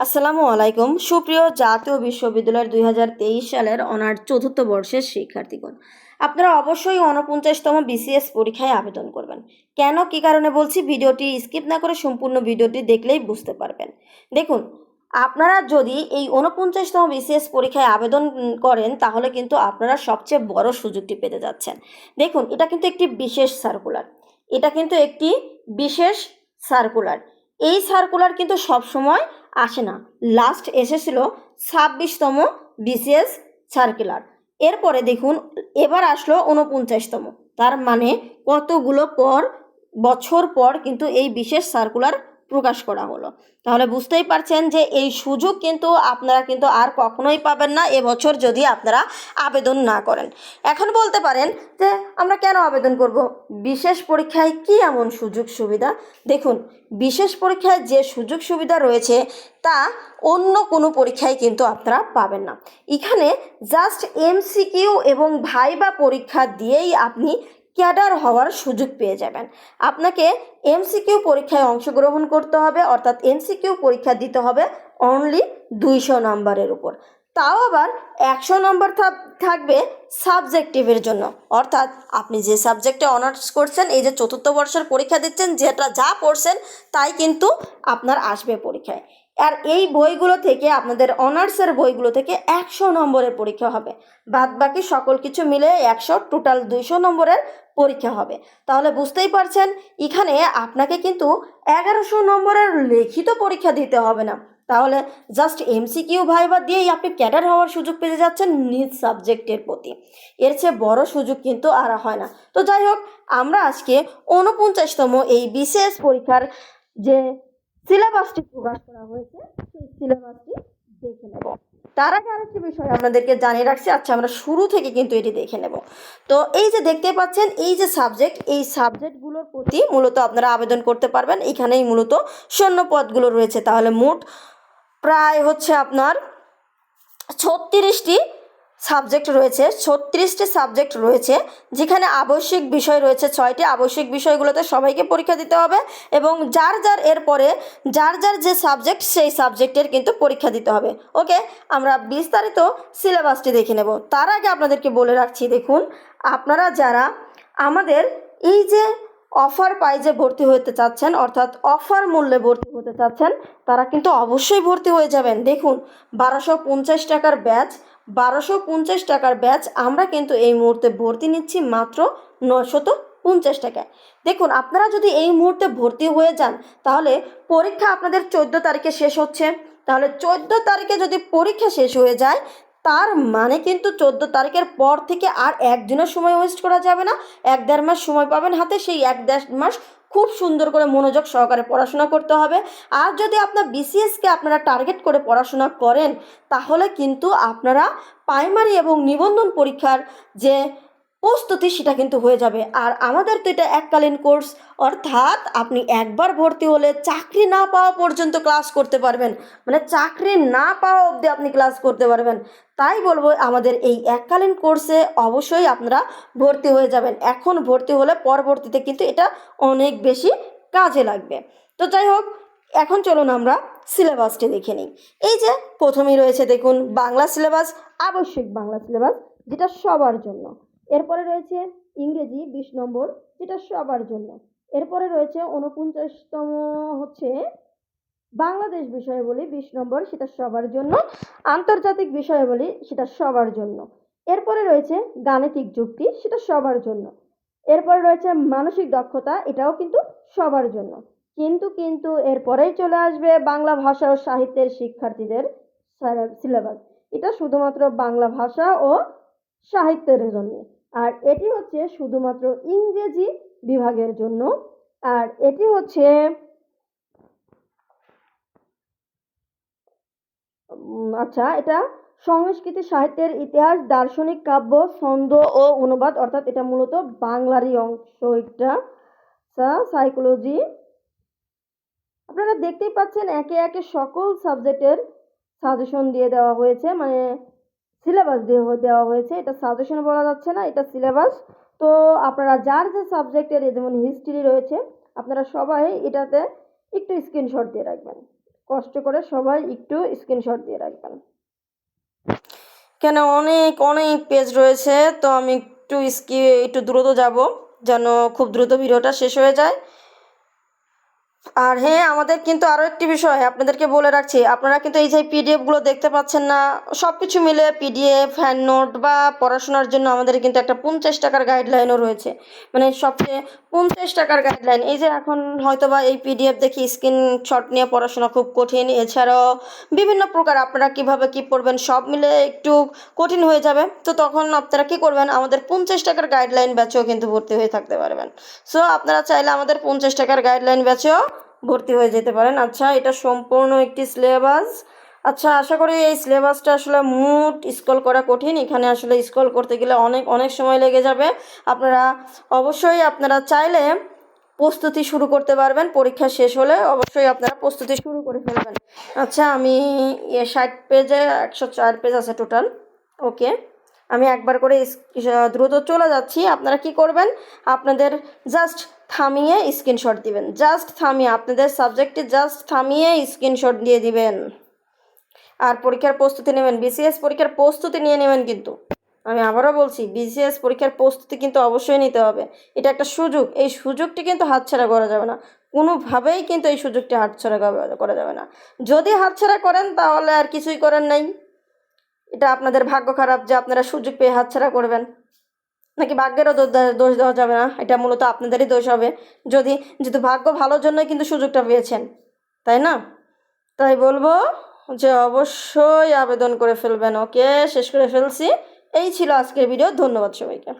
আসসালামু আলাইকুম। সুপ্রিয় জাতীয় বিশ্ববিদ্যালয়ের দুই হাজার তেইশ সালের অনার চতুর্থ বর্ষের শিক্ষার্থীগণ, আপনারা অবশ্যই ঊনপঞ্চাশতম বিসিএস পরীক্ষায় আবেদন করবেন। কেন, কী কারণে বলছি, ভিডিওটি স্কিপ না করে সম্পূর্ণ ভিডিওটি দেখলেই বুঝতে পারবেন। দেখুন, আপনারা যদি এই ঊনপঞ্চাশতম বিসিএস পরীক্ষায় আবেদন করেন, তাহলে কিন্তু আপনারা সবচেয়ে বড় সুযোগটি পেতে যাচ্ছেন। দেখুন, এটা কিন্তু একটি বিশেষ সার্কুলার এটা কিন্তু একটি বিশেষ সার্কুলার এই সার্কুলার কিন্তু সব সময় আসে না। লাস্ট এসেছিল ছাব্বিশতম বিসিএস সার্কুলার এরপরে দেখুন, এবার আসলো উনপঞ্চাশতম তার মানে কতগুলো পর, বছর পর কিন্তু এই বিশেষ সার্কুলার প্রকাশ করা হলো। তাহলে বুঝতেই পারছেন যে এই সুযোগ কিন্তু আপনারা কিন্তু আর কখনোই পাবেন না, এবছর যদি আপনারা আবেদন না করেন। এখন বলতে পারেন যে আমরা কেন আবেদন করব? বিশেষ পরীক্ষায় কি এমন সুযোগ সুবিধা? দেখুন, বিশেষ পরীক্ষায় যে সুযোগ সুবিধা রয়েছে তা অন্য কোনো পরীক্ষায় কিন্তু আপনারা পাবেন না। এখানে জাস্ট এমসিকিউ এবং ভাইবা পরীক্ষা দিয়েই আপনি ক্যাডার হওয়ার সুযোগ পেয়ে যাবেন। আপনাকে এমসিকিউ পরীক্ষায় অংশগ্রহণ করতে হবে, অর্থাৎ এমসিকিউ পরীক্ষা দিতে হবে অনলি দুইশো নম্বরের উপর। তাও আবার একশো নম্বর থাক- থাকবে সাবজেক্টিভের জন্য। অর্থাৎ আপনি যে সাবজেক্টে অনার্স করছেন, এই যে চতুর্থ বর্ষের পরীক্ষা দিচ্ছেন, যেটা যা পড়ছেন, তাই কিন্তু আপনার আসবে পরীক্ষায়। আর এই বইগুলো থেকে আপনাদের অনার্সের বইগুলো থেকে একশো নম্বরের পরীক্ষা হবে। বাদ বাকি সকল কিছু মিলে একশো, টোটাল দুইশো নম্বরের পরীক্ষা হবে। তাহলে বুঝতেই পারছেন, এখানে আপনাকে কিন্তু এগারোশো নম্বরের লিখিত পরীক্ষা দিতে হবে না। তাহলে জাস্ট এমসিকিউ ভাইবা দিয়েই আপনি ক্যাডার হওয়ার সুযোগ পেয়ে যাচ্ছেন নিজ সাবজেক্টের প্রতি। এর চেয়ে বড় সুযোগ কিন্তু আর হয় না। তো যাই হোক, আমরা আজকে ঊনপঞ্চাশতম এই বিশেষ পরীক্ষার যে সিলেবাসটি প্রকাশ করা হয়েছে, সেই সিলেবাসটি দেখে নেব। তার আগে আরেকটি বিষয় আপনাদেরকে জানিয়ে রাখছি আচ্ছা আমরা শুরু থেকে কিন্তু এটি দেখে নেব। তো এই যে দেখতে পাচ্ছেন, এই যে সাবজেক্ট, এই সাবজেক্টগুলোর প্রতি মূলত আপনারা আবেদন করতে পারবেন। এখানেই মূলত শূন্য পদগুলো রয়েছে। তাহলে মোট প্রায় হচ্ছে আপনার ছত্রিশটি সাবজেক্ট রয়েছে, ছত্রিশটি সাবজেক্ট রয়েছে, যেখানে আবশ্যিক বিষয় রয়েছে ছয়টি। আবশ্যিক বিষয়গুলোতে সবাইকে পরীক্ষা দিতে হবে এবং যার যার এরপরে যার যার যে সাবজেক্ট, সেই সাবজেক্টের কিন্তু পরীক্ষা দিতে হবে। ওকে, আমরা বিস্তারিত সিলেবাসটি দেখে নেব। তার আগে আপনাদেরকে বলে রাখছি, দেখুন, আপনারা যারা আমাদের এই যে অফার প্রাইজে ভর্তি হতে চাচ্ছেন, অর্থাৎ অফার মূল্যে ভর্তি হতে চাচ্ছেন, তারা কিন্তু অবশ্যই ভর্তি হয়ে যাবেন। দেখুন, বারোশো পঞ্চাশ টাকার ব্যাচ বারোশো পঞ্চাশ টাকার ব্যাচ আমরা কিন্তু এই মুহূর্তে ভর্তি নিচ্ছি মাত্র নশত পঞ্চাশ টাকায়। দেখুন, আপনারা যদি এই মুহূর্তে ভর্তি হয়ে যান, তাহলে পরীক্ষা আপনাদের চোদ্দ তারিখে শেষ হচ্ছে। তাহলে চোদ্দ তারিখে যদি পরীক্ষা শেষ হয়ে যায় তার মানে কিন্তু চোদ্দ তারিখের পর থেকে আর একদিনের সময় ওয়েস্ট করা যাবে না। এক দেড় মাস সময় পাবেন হাতে, সেই এক দেড় মাস খুব সুন্দর করে মনোযোগ সহকারে পড়াশোনা করতে হবে। আর যদি আপনার বিসিএসকে আপনারা টার্গেট করে পড়াশোনা করেন, তাহলে কিন্তু আপনারা প্রাইমারি এবং নিবন্ধন পরীক্ষার যে প্রস্তুতি সেটা কিন্তু হয়ে যাবে। আর আমাদের তো এটা এককালীন কোর্স, অর্থাৎ আপনি একবার ভর্তি হলে চাকরি না পাওয়া পর্যন্ত ক্লাস করতে পারবেন। মানে চাকরি না পাওয়া অবধি আপনি ক্লাস করতে পারবেন। তাই বলব আমাদের এই এককালীন কোর্সে অবশ্যই আপনারা ভর্তি হয়ে যাবেন। এখন ভর্তি হলে পরবর্তীতে কিন্তু এটা অনেক বেশি কাজে লাগবে। তো যাই হোক, এখন চলুন আমরা সিলেবাসটি দেখে নিই। এই যে প্রথমেই রয়েছে দেখুন, বাংলা সিলেবাস, আবশ্যিক বাংলা সিলেবাস, যেটা সবার জন্য। এরপরে রয়েছে ইংরেজি বিশ নম্বর, যেটা সবার জন্য। এরপরে রয়েছে উনপঞ্চাশতম হচ্ছে বাংলাদেশ বিষয়াবলী বিশ নম্বর, সেটা সবার জন্য। আন্তর্জাতিক বিষয়াবলী, সেটা সবার জন্য। এরপরে রয়েছে গাণিতিক যুক্তি, সেটা সবার জন্য। এরপরে রয়েছে মানসিক দক্ষতা, এটাও কিন্তু সবার জন্য। কিন্তু কিন্তু এরপরেই চলে আসবে বাংলা ভাষা ও সাহিত্যের শিক্ষার্থীদের সিলেবাস এটা শুধুমাত্র বাংলা ভাষা ও সাহিত্যের জন্য। আর এটি হচ্ছে শুধুমাত্র ইংরেজি বিভাগের জন্য। আর এটি হচ্ছে আচ্ছা এটা সংস্কৃতি সাহিত্যের ইতিহাস, দার্শনিক কাব্য, ছন্দ ও অনুবাদ, অর্থাৎ এটা মূলত বাংলারই অংশ এটা সাইকোলজি আপনারা দেখতেই পাচ্ছেন একে একে সকল সাবজেক্টের সাজেশন দিয়ে দেওয়া হয়েছে। মানে সিলেবাস দেওয়া হয়েছে, এটা সাজেশন বলা যাচ্ছে না, এটা সিলেবাস তো আপনারা যার যে সাবজেক্টের যেমন হিস্ট্রি রয়েছে, আপনারা সবাই এটাতে একটু স্ক্রিনশট দিয়ে রাখবেন। কষ্ট করে সবাই একটু স্ক্রিনশট দিয়ে রাখবেন। কেন, অনেক অনেক পেজ রয়েছে, তো আমি একটু স্কি একটু দ্রুত যাব, যেন খুব দ্রুত ভিডিওটা শেষ হয়ে যায়। আর হ্যাঁ আমাদের কিন্তু আরও একটি বিষয় আপনাদেরকে বলে রাখছি। আপনারা কিন্তু এই যে পিডিএফগুলো দেখতে পাচ্ছেন না সব কিছু মিলে পিডিএফ হ্যান্ড নোট বা পড়াশোনার জন্য আমাদের কিন্তু একটা পঞ্চাশ টাকার গাইডলাইনও রয়েছে। মানে সবচেয়ে পঞ্চাশ টাকার গাইডলাইন এই যে এখন হয়তো বা এই পিডিএফ দেখি স্ক্রিনশট নিয়ে পড়াশোনা খুব কঠিন। এছাড়াও বিভিন্ন প্রকার আপনারা কীভাবে কি পড়বেন, সব মিলে একটু কঠিন হয়ে যাবে। তো তখন আপনারা কি করবেন, আমাদের পঞ্চাশ টাকার গাইডলাইন ব্যাচেও কিন্তু ভর্তি হয়ে থাকতে পারবেন। সো আপনারা চাইলে আমাদের পঞ্চাশ টাকার গাইডলাইন ব্যাচেও ভর্তি হয়ে যেতে পারেন। আচ্ছা এটা সম্পূর্ণ একটি সিলেবাস আচ্ছা আশা করি এই সিলেবাসটা আসলে মুড স্ক্রল করা কঠিন। এখানে আসলে স্ক্রল করতে গেলে অনেক অনেক সময় লেগে যাবে। আপনারা অবশ্যই আপনারা চাইলে প্রস্তুতি শুরু করতে পারবেন। পরীক্ষা শেষ হলে অবশ্যই আপনারা প্রস্তুতি শুরু করে ফেলবেন। আচ্ছা আমি ষাট পেজে একশো চার পেজ আছে টোটাল ওকে আমি একবার করে দ্রুত চলে যাচ্ছি। আপনারা কি করবেন? আপনাদের জাস্ট থামিয়ে স্ক্রিনশট দিবেন। জাস্ট থামিয়ে, আপনাদের সাবজেক্টে জাস্ট থামিয়ে স্ক্রিনশট দিয়ে দিবেন। আর পরীক্ষার প্রস্তুতি নেবেন। বিসিএস পরীক্ষার প্রস্তুতি নিয়ে নেবেন কিন্তু। আমি আবারও বলছি বিসিএস পরীক্ষার প্রস্তুতি কিন্তু অবশ্যই নিতে হবে। এটা একটা সুযোগ। এই সুযোগটি কিন্তু হাতছাড়া করা যাবে না। কোনোভাবেই কিন্তু এই সুযোগটি হাতছাড়া করা যাবে না। যদি হাতছাড়া করেন তাহলে আর কিছুই করার নেই। এটা আপনাদের ভাগ্য খারাপ যে আপনারা সুযোগ পেয়ে হাতছাড়া করবেন। নাকি ভাগ্যেরও দোষ দেওয়া যাবে না? এটা মূলত আপনাদেরই দোষ হবে। যদি যেহেতু ভাগ্য ভালোর জন্যই কিন্তু সুযোগটা পেয়েছেন, তাই না? তাই বলব যে অবশ্যই আবেদন করে ফেলবেন। ওকে, শেষ করে ফেলছি। এই ছিল আজকের ভিডিও। ধন্যবাদ সবাইকে।